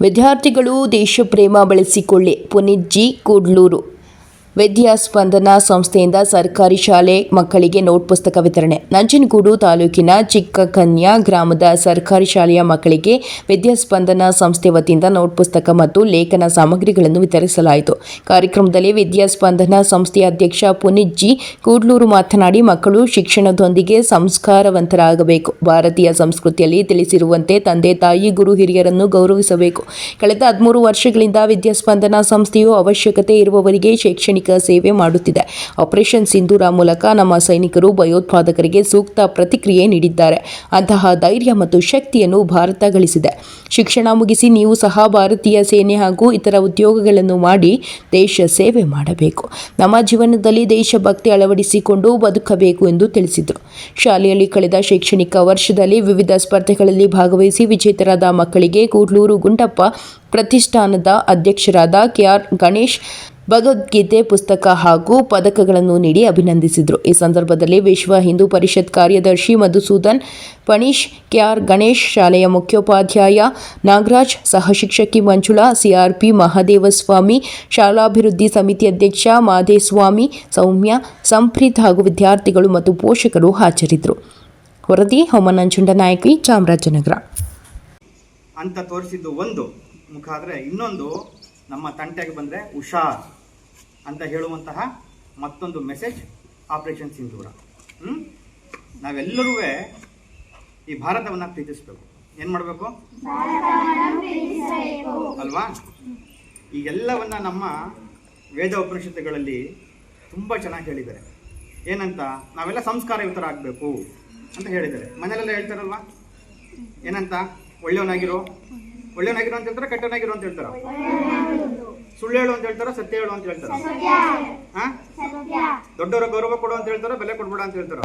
ವಿದ್ಯಾರ್ಥಿಗಳು ದೇಶಪ್ರೇಮ ಬೆಳೆಸಿಕೊಳ್ಳಿ. ಪುನೀತ್ ಜಿ ಕೂಡ್ಲೂರು. ವಿದ್ಯಾಸ್ಪಂದನ ಸಂಸ್ಥೆಯಿಂದ ಸರ್ಕಾರಿ ಶಾಲೆ ಮಕ್ಕಳಿಗೆ ನೋಟ್ ಪುಸ್ತಕ ವಿತರಣೆ. ನಂಜನಗೂಡು ತಾಲೂಕಿನ ಚಿಕ್ಕಕನ್ಯಾ ಗ್ರಾಮದ ಸರ್ಕಾರಿ ಶಾಲೆಯ ಮಕ್ಕಳಿಗೆ ವಿದ್ಯಾಸ್ಪಂದನ ಸಂಸ್ಥೆ ವತಿಯಿಂದ ನೋಟ್ ಪುಸ್ತಕ ಮತ್ತು ಲೇಖನ ಸಾಮಗ್ರಿಗಳನ್ನು ವಿತರಿಸಲಾಯಿತು. ಕಾರ್ಯಕ್ರಮದಲ್ಲಿ ವಿದ್ಯಾಸ್ಪಂದನ ಸಂಸ್ಥೆಯ ಅಧ್ಯಕ್ಷ ಪುನೀತ್ ಜಿ ಕೂಡ್ಲೂರು ಮಾತನಾಡಿ, ಮಕ್ಕಳು ಶಿಕ್ಷಣದೊಂದಿಗೆ ಸಂಸ್ಕಾರವಂತರಾಗಬೇಕು. ಭಾರತೀಯ ಸಂಸ್ಕೃತಿಯಲ್ಲಿ ತಿಳಿಸಿರುವಂತೆ ತಂದೆ ತಾಯಿ ಗುರು ಹಿರಿಯರನ್ನು ಗೌರವಿಸಬೇಕು. ಕಳೆದ ಹದಿಮೂರು ವರ್ಷಗಳಿಂದ ವಿದ್ಯಾಸ್ಪಂದನ ಸಂಸ್ಥೆಯು ಅವಶ್ಯಕತೆ ಇರುವವರಿಗೆ ಶೈಕ್ಷಣಿಕ ಸೇವೆ ಮಾಡುತ್ತಿದೆ. ಆಪರೇಷನ್ ಸಿಂಧೂರ ಮೂಲಕ ನಮ್ಮ ಸೈನಿಕರು ಭಯೋತ್ಪಾದಕರಿಗೆ ಸೂಕ್ತ ಪ್ರತಿಕ್ರಿಯೆ ನೀಡಿದ್ದಾರೆ. ಅಂತಹ ಧೈರ್ಯ ಮತ್ತು ಶಕ್ತಿಯನ್ನು ಭಾರತ ಗಳಿಸಿದೆ. ಶಿಕ್ಷಣ ಮುಗಿಸಿ ನೀವು ಸಹ ಭಾರತೀಯ ಸೇನೆ ಹಾಗೂ ಇತರ ಉದ್ಯೋಗಗಳನ್ನು ಮಾಡಿ ದೇಶ ಸೇವೆ ಮಾಡಬೇಕು. ನಮ್ಮ ಜೀವನದಲ್ಲಿ ದೇಶಭಕ್ತಿ ಅಳವಡಿಸಿಕೊಂಡು ಬದುಕಬೇಕು ಎಂದು ತಿಳಿಸಿದರು. ಶಾಲೆಯಲ್ಲಿ ಕಳೆದ ಶೈಕ್ಷಣಿಕ ವರ್ಷದಲ್ಲಿ ವಿವಿಧ ಸ್ಪರ್ಧೆಗಳಲ್ಲಿ ಭಾಗವಹಿಸಿ ವಿಜೇತರಾದ ಮಕ್ಕಳಿಗೆ ಕೂಡ್ಲೂರು ಗುಂಡಪ್ಪ ಪ್ರತಿಷ್ಠಾನದ ಅಧ್ಯಕ್ಷರಾದ ಕೆಆರ್ ಗಣೇಶ್ ಭಗವದ್ಗೀತೆ ಪುಸ್ತಕ ಹಾಗೂ ಪದಕಗಳನ್ನು ನೀಡಿ ಅಭಿನಂದಿಸಿದರು. ಈ ಸಂದರ್ಭದಲ್ಲಿ ವಿಶ್ವ ಹಿಂದೂ ಪರಿಷತ್ ಕಾರ್ಯದರ್ಶಿ ಮಧುಸೂದನ್, ಪಣೀಶ್ ಕೆಆರ್ ಗಣೇಶ್, ಶಾಲೆಯ ಮುಖ್ಯೋಪಾಧ್ಯಾಯ ನಾಗರಾಜ್, ಸಹಶಿಕ್ಷಕಿ ಮಂಜುಳಾ ಸಿಆರ್ಪಿ ಮಹಾದೇವಸ್ವಾಮಿ, ಶಾಲಾಭಿವೃದ್ಧಿ ಸಮಿತಿ ಅಧ್ಯಕ್ಷ ಮಾದೇಸ್ವಾಮಿ, ಸೌಮ್ಯ, ಸಂಪ್ರೀತ್ ಹಾಗೂ ವಿದ್ಯಾರ್ಥಿಗಳು ಮತ್ತು ಪೋಷಕರು ಹಾಜರಿದ್ದರು. ವರದಿ ಹೊಮನಂಜುಂಡ ನಾಯಕಿ, ಚಾಮರಾಜನಗರ. ಅಂತ ತೋರಿಸಿದ್ದು ಒಂದು. ಮುಖ ಇನ್ನೊಂದು. ನಮ್ಮ ತಂಟೆಗೆ ಬಂದರೆ ಹುಷಾರ್ ಅಂತ ಹೇಳುವಂತಹ ಮತ್ತೊಂದು ಮೆಸೇಜ್ ಆಪರೇಷನ್ ಸಿಂಧೂರ ಹ್ಞೂ ನಾವೆಲ್ಲರೂ ಈ ಭಾರತವನ್ನು ಪ್ರೀತಿಸಬೇಕು. ಏನು ಮಾಡಬೇಕು? ಅಲ್ವಾ? ಈಗೆಲ್ಲವನ್ನು ನಮ್ಮ ವೇದ ಉಪನಿಷತ್ತುಗಳಲ್ಲಿ ತುಂಬ ಚೆನ್ನಾಗಿ ಹೇಳಿದ್ದಾರೆ. ಏನಂತ? ನಾವೆಲ್ಲ ಸಂಸ್ಕಾರಯುತರಾಗಬೇಕು ಅಂತ ಹೇಳಿದ್ದಾರೆ. ಮನೆಯಲ್ಲೆಲ್ಲ ಹೇಳ್ತಾರಲ್ವಾ? ಏನಂತ? ಒಳ್ಳೆಯವನಾಗಿರೋ? ಒಳ್ಳೆಯವನಾಗಿರೋ ಅಂತ ಹೇಳ್ತಾರೆ, ಕೆಟ್ಟವನಾಗಿರೋ ಅಂತ ಹೇಳ್ತಾರ? ಸುಳ್ಳು ಹೇಳು ಅಂತ ಹೇಳ್ತಾರ ಸತ್ಯ ಹೇಳು ಅಂತ ಹೇಳ್ತಾರ? ಹಾ ದೊಡ್ಡವರ ಗೌರವ ಕೊಡು ಅಂತ ಹೇಳ್ತಾರ ಬೆಲೆ ಕೊಡ್ಬೇಡ ಅಂತ ಹೇಳ್ತಾರ?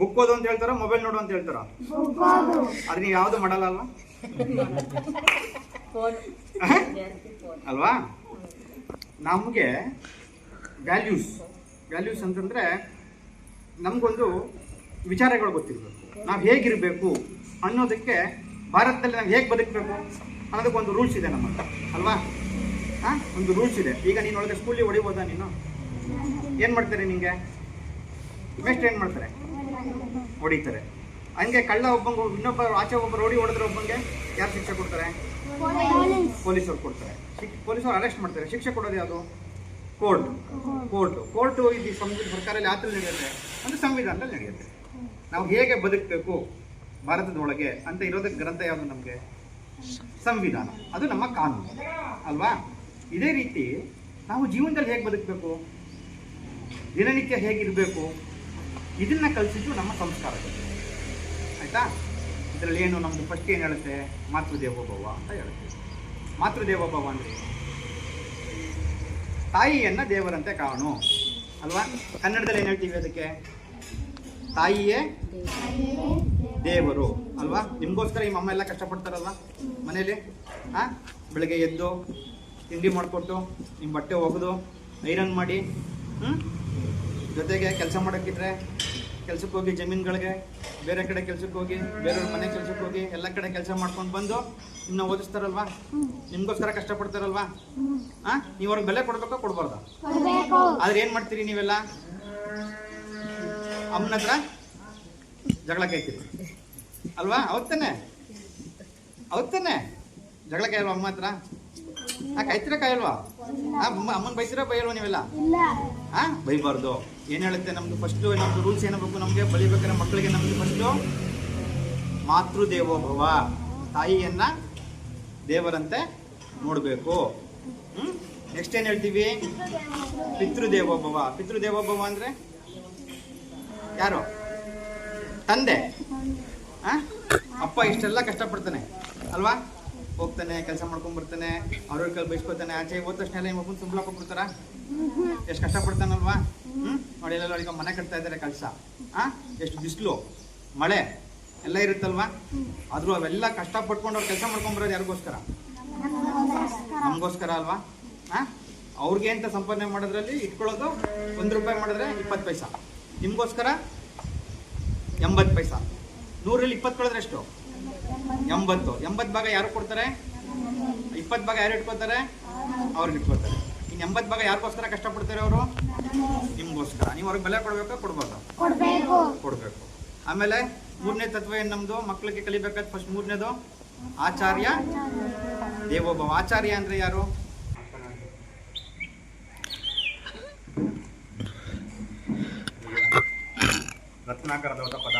ಬುಕ್ ಓದು ಅಂತ ಹೇಳ್ತಾರ ಮೊಬೈಲ್ ನೋಡು ಅಂತ ಹೇಳ್ತಾರ? ಅದ್ ನೀವು ಯಾವ್ದು ಮಾಡಲ್ಲ ಅಲ್ವಾ? ಅಲ್ವಾ? ನಮಗೆ ವ್ಯಾಲ್ಯೂಸ್ ವ್ಯಾಲ್ಯೂಸ್ ಅಂತಂದ್ರೆ ನಮಗೊಂದು ವಿಚಾರಗಳು ಗೊತ್ತಿರಬೇಕು. ನಾವು ಹೇಗಿರಬೇಕು ಅನ್ನೋದಕ್ಕೆ ಭಾರತದಲ್ಲಿ ನಾವು ಹೇಗೆ ಬದುಕಬೇಕು ಅನ್ನೋದಕ್ಕೊಂದು ರೂಲ್ಸ್ ಇದೆ ನಮ್ಮ ಅಲ್ವಾ? ಹಾಂ ಒಂದು ರೂಲ್ಸ್ ಇದೆ. ಈಗ ನೀನು ಒಳಗೆ ಸ್ಕೂಲಿಗೆ ಹೊಡಿಬೋದಾ ನೀನು? ಏನು ಮಾಡ್ತಾರೆ ನಿಮಗೆ ಮೆಸ್ಟ್ ಏನು ಮಾಡ್ತಾರೆ? ಹೊಡಿತಾರೆ. ಹಂಗೆ ಕಳ್ಳ ಒಬ್ಬಂಗೆ ಇನ್ನೊಬ್ಬ ಆಚೆ ಒಬ್ಬ ಓಡಿ ಹೊಡೆದ್ರೆ ಒಬ್ಬಂಗೆ ಯಾರು ಶಿಕ್ಷೆ ಕೊಡ್ತಾರೆ? ಪೊಲೀಸರು ಕೊಡ್ತಾರೆ. ಪೊಲೀಸರು ಅರೆಸ್ಟ್ ಮಾಡ್ತಾರೆ. ಶಿಕ್ಷೆ ಕೊಡೋದು ಯಾವುದು? ಕೋರ್ಟ್ ಕೋರ್ಟ್ ಕೋರ್ಟು ಇದು ಸಂವಿಧಾನ ಸರ್ಕಾರದಲ್ಲಿ ಯಾತ್ರೆ ನಡೆಯುತ್ತೆ. ಅಂದ್ರೆ ಸಂವಿಧಾನದಲ್ಲಿ ನಡೆಯುತ್ತೆ. ನಾವು ಹೇಗೆ ಬದುಕಬೇಕು ಭಾರತದೊಳಗೆ ಅಂತ ಇರೋದಕ್ಕೆ ಗ್ರಂಥ ಯಾವುದು ನಮಗೆ? ಸಂವಿಧಾನ. ಅದು ನಮ್ಮ ಕಾನೂನು. ಅಲ್ವಾ? ಇದೇ ರೀತಿ ನಾವು ಜೀವನದಲ್ಲಿ ಹೇಗೆ ಬದುಕಬೇಕು? ದಿನನಿತ್ಯ ಹೇಗಿರಬೇಕು ಇದನ್ನ ಕಲಿಸಿದ್ದು ನಮ್ಮ ಸಂಸ್ಕಾರ. ಆಯ್ತಾ? ಇದರಲ್ಲಿ ಏನು ನಮ್ಮದು ಫಸ್ಟ್ ಏನು ಹೇಳುತ್ತೆ? ಮಾತೃದೇವೋಭವ ಅಂತ ಹೇಳುತ್ತೆ. ಮಾತೃದೇವೋಭವ ಅಂದರೆ ತಾಯಿಯನ್ನು ದೇವರಂತೆ ಕಾಣು. ಅಲ್ವಾ? ಕನ್ನಡದಲ್ಲಿ ಏನು ಹೇಳ್ತೀವಿ ಅದಕ್ಕೆ? ತಾಯಿಯೇ ದೇವರು. ಅಲ್ವಾ? ನಿಮಗೋಸ್ಕರ ಈ ಅಮ್ಮ ಎಲ್ಲ ಕಷ್ಟಪಡ್ತಾರಲ್ವಾ? ಮನೇಲಿ? ಹಾಂ ಬೆಳಗ್ಗೆ ಎದ್ದು? ತಿಂಡಿ ಮಾಡಿಕೊಟ್ಟು ನಿಮ್ಮ ಬಟ್ಟೆ ಒಗೆದು, ಐರನ್ ಮಾಡಿ ಹ್ಞೂ ಜೊತೆಗೆ ಕೆಲಸ ಮಾಡೋಕ್ಕಿದ್ರೆ ಕೆಲ್ಸಕ್ಕೆ ಹೋಗಿ ಜಮೀನುಗಳಿಗೆ, ಬೇರೆ ಕಡೆ ಕೆಲ್ಸಕ್ಕೆ ಹೋಗಿ, ಬೇರೆಯವ್ರ ಮನೆ ಕೆಲಸಕ್ಕೆ ಹೋಗಿ, ಎಲ್ಲ ಕಡೆ ಕೆಲಸ ಮಾಡ್ಕೊಂಡು ಬಂದು ನಿಮ್ಮನ್ನ ಓದಿಸ್ತಾರಲ್ವಾ? ನಿಮಗೋಸ್ಕರ ಕಷ್ಟಪಡ್ತಾರಲ್ವಾ? ಹಾಂ ನೀವು ಅವ್ರಿಗೆ ಬೆಲೆ ಕೊಡ್ಬೇಕಾ ಕೊಡ್ಬಾರ್ದ? ಆದ್ರೆ ಏನು ಮಾಡ್ತೀರಿ ನೀವೆಲ್ಲ? ಅಮ್ಮನ ಹತ್ರ ಜಗಳ ಕಾಯ್ತೀರಿ ಅಲ್ವಾ? ಅವತ್ತೇನೆ? ಅವತ್ತೇನೆ? ಜಗಳ ಅಲ್ವಾ ಅಮ್ಮ ಹತ್ರ? ಆ ಕಾಯ್ತೀರಾ ಕಾಯಲ್ವಾ? ಅಮ್ಮ ಅಮ್ಮನ ಬೈತೀರಾ ಬೈಯಲ್ವಾ ನೀವೆಲ್ಲ? ಆ? ಬೈಬಾರ್ದು. ಏನ್ ಹೇಳುತ್ತೆ ನಮ್ದು ಫಸ್ಟ್ ನಮ್ದು ರೂಲ್ಸ್ ಏನಬೇಕು ನಮಗೆ? ಬಲಿಬೇಕಾದ್ರೆ ಮಕ್ಕಳಿಗೆ ನಮ್ದು ಫಸ್ಟು ಮಾತೃದೇವೋಭವ ತಾಯಿಯನ್ನ ದೇವರಂತೆ ನೋಡಬೇಕು. ಹ್ಮ್? ನೆಕ್ಸ್ಟ್ ಏನ್ ಹೇಳ್ತೀವಿ? ಪಿತೃದೇವೋಭವ ಪಿತೃದೇವೋಭವ ಅಂದ್ರೆ? ಯಾರು? ತಂದೆ? ಅಪ್ಪ ಇಷ್ಟೆಲ್ಲ ಕಷ್ಟಪಡ್ತಾನೆ. ಅಲ್ವಾ? ಹೋಗ್ತಾನೆ, ಕೆಲಸ ಮಾಡ್ಕೊಂಡ್ ಬರ್ತಾನೆ ಅವ್ರ ಕೈ ಬೈಸ್ಕೊತಾನೆ ಆಚೆ ಹೋದ ತಕ್ಷಣ ಎಲ್ಲ ಮಗು ತುಂಬಲ ಕೊಟ್ಬಿಡ್ತಾರ? ಎಷ್ಟು ಕಷ್ಟಪಡ್ತಾನಲ್ವಾ? ಹ್ಮ್? ನೋಡಿ, ಎಲ್ಲ ಅವ್ರಿಗೆ ಮನೆ ಕಟ್ತಾ ಇದ್ದಾರೆ ಕೆಲಸ. ಆ? ಎಷ್ಟು ಬಿಸಿಲು, ಮಳೆ, ಎಲ್ಲ ಇರುತ್ತಲ್ವಾ? ಆದ್ರೂ ಅವೆಲ್ಲ ಕಷ್ಟ ಪಟ್ಕೊಂಡು ಅವ್ರು ಕೆಲಸ ಮಾಡ್ಕೊಂಡ್ ಬರೋದು ಯಾರಿಗೋಸ್ಕರ? ನಮಗೋಸ್ಕರ ಅಲ್ವಾ? ಹಾ ಅವ್ರಿಗೆ ಅಂತ ಸಂಪಾದನೆ ಮಾಡೋದ್ರಲ್ಲಿ ಇಟ್ಕೊಳ್ಳೋದು ಒಂದು ರೂಪಾಯಿ ಮಾಡಿದ್ರೆ ಇಪ್ಪತ್ತು ಪೈಸಾ. ನಿಮ್ಗೋಸ್ಕರ? ಎಂಬತ್ತು ಪೈಸಾ. ನೂರಲ್ಲಿ ಇಪ್ಪತ್ತು ಕಳೆದ್ರೆ ಎಷ್ಟು? ಎಂಬತ್ತು. ಎಂಬತ್ತು ಭಾಗ ಯಾರು ಕೊಡ್ತಾರೆ? ಇಪ್ಪತ್ತು ಭಾಗ ಯಾರು ಇಟ್ಕೋತಾರೆ ಅವ್ರಿಗೆ ಇಟ್ಕೋತಾರೆ ಇನ್ನು ಎಂಬತ್ತು ಭಾಗ ಯಾರಿಗೋಸ್ಕರ ಕಷ್ಟಪಡ್ತಾರೆ ಅವರು? ನಿಮಗೋಸ್ಕರ. ನೀವು ಅವ್ರಿಗೆ ಬೆಲೆ ಕೊಡಬೇಕು ಕೊಡ್ಬೋದು ಕೊಡ್ಬೇಕು. ಕೊಡಬೇಕು. ಆಮೇಲೆ ಮೂರನೇ ತತ್ವ ಏನು ನಮ್ಮದು ಮಕ್ಕಳಿಗೆ ಕಲಿಬೇಕಾದ ಫಸ್ಟ್ ಮೂರನೇದು ಆಚಾರ್ಯ. ದೇವೋಭವ. ಆಚಾರ್ಯ ಅಂದರೆ ಯಾರು? ರತ್ನಾಕರದವರ ಪದ.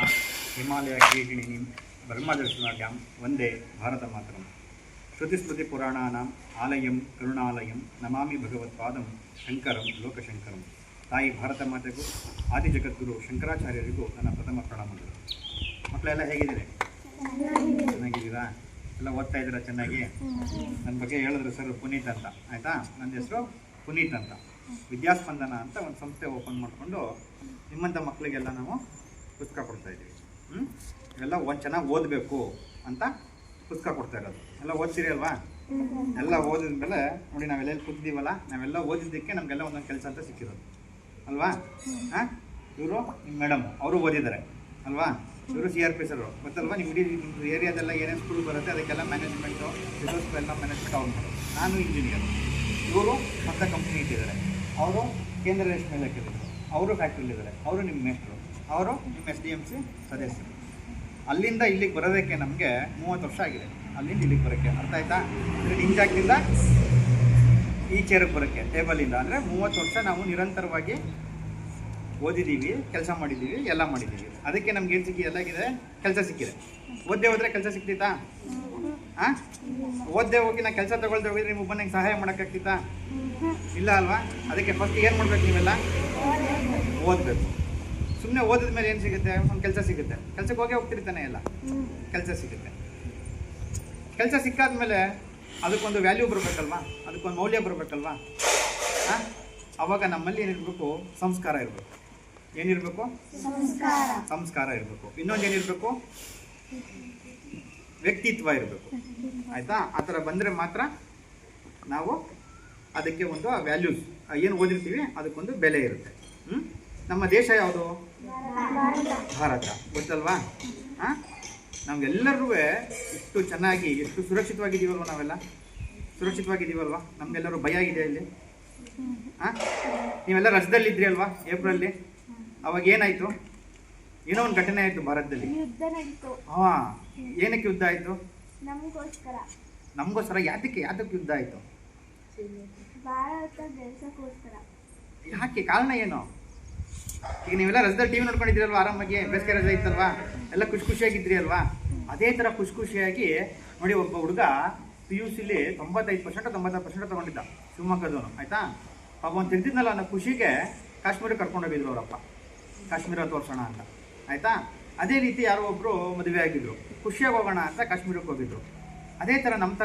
ಹಿಮಾಲಯ ಕಿರೀಟಿಣಿ ಬ್ರಹ್ಮದರ್ಶನಾಟ್ಯಂ ವಂದೇ ಭಾರತ ಮಾತರಂ. ಶ್ರುತಿಸ್ಮೃತಿ ಪುರಾಣಾನಾಂ ಆಲಯಂ ಕರುಣಾಲಯಂ ನಮಾಮಿ ಭಗವತ್ಪಾದಂ ಶಂಕರಂ ಲೋಕಶಂಕರಂ. ತಾಯಿ ಭಾರತ ಮಾತೆಗೂ ಆದಿ ಜಗದ್ಗುರು ಶಂಕರಾಚಾರ್ಯರಿಗೂ ನನ್ನ ಪ್ರಥಮ ಪ್ರಣಾಮಗಳು. ಮಕ್ಕಳೆಲ್ಲ ಹೇಗಿದ್ದೀರಿ? ಚೆನ್ನಾಗಿದ್ದೀರಾ? ಎಲ್ಲ ಓದ್ತಾ ಇದ್ದೀರಾ ಚೆನ್ನಾಗಿ? ನನ್ನ ಬಗ್ಗೆ ಹೇಳಿದ್ರು ಸರ್ ಪುನೀತ್ ಅಂತ. ಆಯಿತಾ? ನನ್ನ ಹೆಸರು ಪುನೀತ್ ಅಂತ. ವಿದ್ಯಾಸ್ಪಂದನ ಅಂತ ಒಂದು ಸಂಸ್ಥೆ ಓಪನ್ ಮಾಡಿಕೊಂಡು ನಿಮ್ಮಂಥ ಮಕ್ಕಳಿಗೆಲ್ಲ ನಾವು ಪುಸ್ತಕ ಕೊಡ್ತಾ ಇದ್ದೀವಿ. ಹ್ಞೂ ಇವೆಲ್ಲ ಒಂದು ಚೆನ್ನಾಗಿ ಓದಬೇಕು ಅಂತ ಪುಸ್ತಕ ಕೊಡ್ತಾ ಇರೋದು. ಎಲ್ಲ ಓದ್ತೀರಿ ಅಲ್ವಾ? ಎಲ್ಲ ಓದಿದ ಮೇಲೆ ನೋಡಿ ನಾವೆಲ್ಲ ಕೂತಿದ್ದೀವಲ್ಲ ನಾವೆಲ್ಲ ಓದಿದ್ದಕ್ಕೆ ನಮಗೆಲ್ಲ ಒಂದೊಂದು ಕೆಲಸ ಅಂತ ಸಿಕ್ಕಿರೋದು. ಅಲ್ವಾ? ಹಾಂ? ಇವರು ನಿಮ್ಮ ಮೇಡಮ್ ಅವರು ಓದಿದ್ದಾರೆ. ಅಲ್ವಾ? ಇವರು ಸಿ ಆರ್ ಪಿ ಸರ್ ಗೊತ್ತಲ್ವಾ? ನಿಮ್ಮ ಇಡೀ ನಿಮ್ಮ ಏರಿಯಾದೆಲ್ಲ ಏನೇನು ಸ್ಕೂಲ್ ಬರುತ್ತೆ ಅದಕ್ಕೆಲ್ಲ ಮ್ಯಾನೇಜ್ಮೆಂಟು ರಿಸೋರ್ಸ್ ಎಲ್ಲ ಮ್ಯಾನೇಜ್ಮೆಂಟ್ ಅವ್ರು ಮಾಡೋದು. ನಾನು ಇಂಜಿನಿಯರ್ ಇವರು ಮತ್ತೆ ಕಂಪ್ನಿ ಇಟ್ಟಿದ್ದಾರೆ. ಅವರು ಕೇಂದ್ರ ರೇಷ್ಮೆ ಇಲಾಖೆ ಅವರು ಫ್ಯಾಕ್ಟ್ರಿಲಿದ್ದಾರೆ ಅವರು ನಿಮ್ಮ ಮೇಸ್ಟ್ರು ಅವರು ನಿಮ್ಮ ಎಸ್ ಡಿ ಎಂ ಸಿ ಸದಸ್ಯರು. ಅಲ್ಲಿಂದ ಇಲ್ಲಿಗೆ ಬರೋದಕ್ಕೆ ನಮಗೆ ಮೂವತ್ತು ವರ್ಷ ಆಗಿದೆ. ಅಲ್ಲಿಂದ ಇಲ್ಲಿಗೆ ಬರೋಕ್ಕೆ. ಅರ್ಥ ಆಯ್ತಾ? ಅಂದರೆ ನಿಮ್ಮ ಈ ಚೇರಿಗೆ ಬರೋಕ್ಕೆ, ಟೇಬಲಿಂದ. ಅಂದರೆ ಮೂವತ್ತು ವರ್ಷ ನಾವು ನಿರಂತರವಾಗಿ ಓದಿದ್ದೀವಿ ಕೆಲಸ ಮಾಡಿದ್ದೀವಿ ಎಲ್ಲ ಮಾಡಿದ್ದೀವಿ ಅದಕ್ಕೆ ನಮ್ಗೆ ಏನು ಸಿಕ್ಕಿ ಎಲ್ಲಾಗಿದೆ? ಕೆಲಸ ಸಿಕ್ಕಿದೆ. ಓದ್ದೆ ಹೋದರೆ ಕೆಲಸ ಸಿಕ್ತಿತ್ತಾ ಹಾಂ ಓದ್ದೆ ಹೋಗಿ ನಾ ಕೆಲಸ ತಗೊಳ್ದೆ ಹೋಗಿದ್ರೆ ನಿಮ್ಮ ಒಬ್ಬನಿಗೆ ಸಹಾಯ ಮಾಡೋಕ್ಕಾಗ್ತಿತ್ತಾ? ಇಲ್ಲ ಅಲ್ವಾ? ಅದಕ್ಕೆ ಫಸ್ಟ್ ಏನು ಮಾಡ್ಬೇಕು ನೀವೆಲ್ಲ? ಓದಬೇಕು. ಸುಮ್ಮನೆ ಓದಿದ ಮೇಲೆ ಏನು ಸಿಗುತ್ತೆ? ಒಂದು ಕೆಲಸ ಸಿಗುತ್ತೆ. ಕೆಲಸಕ್ಕೆ ಹೋಗಿ ಹೋಗ್ತಿರ್ತಾನೆ ಎಲ್ಲ? ಕೆಲಸ ಸಿಗುತ್ತೆ. ಕೆಲಸ ಸಿಕ್ಕಾದ್ಮೇಲೆ ಅದಕ್ಕೊಂದು ವ್ಯಾಲ್ಯೂ ಬರಬೇಕಲ್ವಾ? ಅದಕ್ಕೊಂದು ಮೌಲ್ಯ ಬರಬೇಕಲ್ವಾ? ಹಾಂ ಅವಾಗ ನಮ್ಮಲ್ಲಿ ಏನಿರಬೇಕು? ಸಂಸ್ಕಾರ ಇರಬೇಕು. ಏನಿರಬೇಕು? ಸಂಸ್ಕಾರ. ಸಂಸ್ಕಾರ ಇರಬೇಕು. ಇನ್ನೊಂದು ಏನಿರಬೇಕು? ವ್ಯಕ್ತಿತ್ವ ಇರಬೇಕು. ಆಯಿತಾ? ಆ ಥರ ಬಂದರೆ ಮಾತ್ರ ನಾವು ಅದಕ್ಕೆ ಒಂದು ವ್ಯಾಲ್ಯೂಸ್ ಏನು ಓದಿರ್ತೀವಿ? ಅದಕ್ಕೊಂದು ಬೆಲೆ ಇರುತ್ತೆ. ಹ್ಞೂ ನಮ್ಮ ದೇಶ ಯಾವುದು? ಭಾರತ. ಗೊತ್ತಲ್ವಾ? ಹಾಂ? ನಮ್ಗೆಲ್ಲರೂ ಎಷ್ಟು ಚೆನ್ನಾಗಿ ಎಷ್ಟು ಸುರಕ್ಷಿತವಾಗಿದ್ದೀವಲ್ವ ನಾವೆಲ್ಲ? ಸುರಕ್ಷಿತವಾಗಿದ್ದೀವಲ್ವಾ? ನಮಗೆಲ್ಲರೂ ಭಯ ಇದೆ ಇಲ್ಲಿ. ಹಾಂ? ನೀವೆಲ್ಲ ರಜದಲ್ಲಿದ್ರಿ ಅಲ್ವಾ ಏಪ್ರಲ್ಲಿ ಅವಾಗ ಏನಾಯಿತು? ಏನೋ ಒಂದು ಘಟನೆ ಆಯಿತು ಭಾರತದಲ್ಲಿ. ಹಾಂ. ಏನಕ್ಕೆ ಯುದ್ಧ ಆಯಿತು? ನಮಗೋಸ್ಕರ. ಯಾತಕ್ಕೆ ಯಾತಕ್ಕೆ ಯುದ್ಧ ಆಯಿತು? ಯಾಕೆ ಕಾರಣ ಏನು? ಈಗ ನೀವೆಲ್ಲ ರಜದಲ್ಲಿ ಟಿವಿ ನೋಡ್ಕೊಂಡಿದ್ದೀರಲ್ವಾ? ಆರಾಮಾಗಿ ಬೇಸಿಗೆ ರಜೆ ಇತ್ತಲ್ವಾ? ಎಲ್ಲ ಖುಷಿ ಖುಷಿಯಾಗಿದ್ರಿ ಅಲ್ವಾ? ಅದೇ ಥರ ಖುಷಿ ಖುಷಿಯಾಗಿ ನೋಡಿ ಒಬ್ಬ ಹುಡುಗ ಪಿ ಯು ಸಿಲಿ ತೊಂಬತ್ತೈದು ಪರ್ಸೆಂಟ್ ತೊಂಬತ್ತೈದು ಪರ್ಸೆಂಟ್ ತೊಗೊಂಡಿದ್ದ. ಶಿವಮೊಗ್ಗದವನು, ಆಯಿತಾ? ಪಾಪ ಅವ್ನು ತಿಂತಿದ್ನಲ್ಲ ಅನ್ನೋ ಖುಷಿಗೆ ಕಾಶ್ಮೀರಕ್ಕೆ ಕರ್ಕೊಂಡೋಗಿದ್ರು ಅವರಪ್ಪ. ಕಾಶ್ಮೀರ ತೋರ್ಸೋಣ ಅಂತ. ಆಯಿತಾ? ಅದೇ ರೀತಿ ಯಾರೋ ಒಬ್ಬರು ಮದುವೆ ಆಗಿದ್ರು. ಖುಷಿಯಾಗಿ ಹೋಗೋಣ ಅಂತ ಕಾಶ್ಮೀರಕ್ಕೆ ಹೋಗಿದ್ರು. ಅದೇ ಥರ ನಮ್ಮ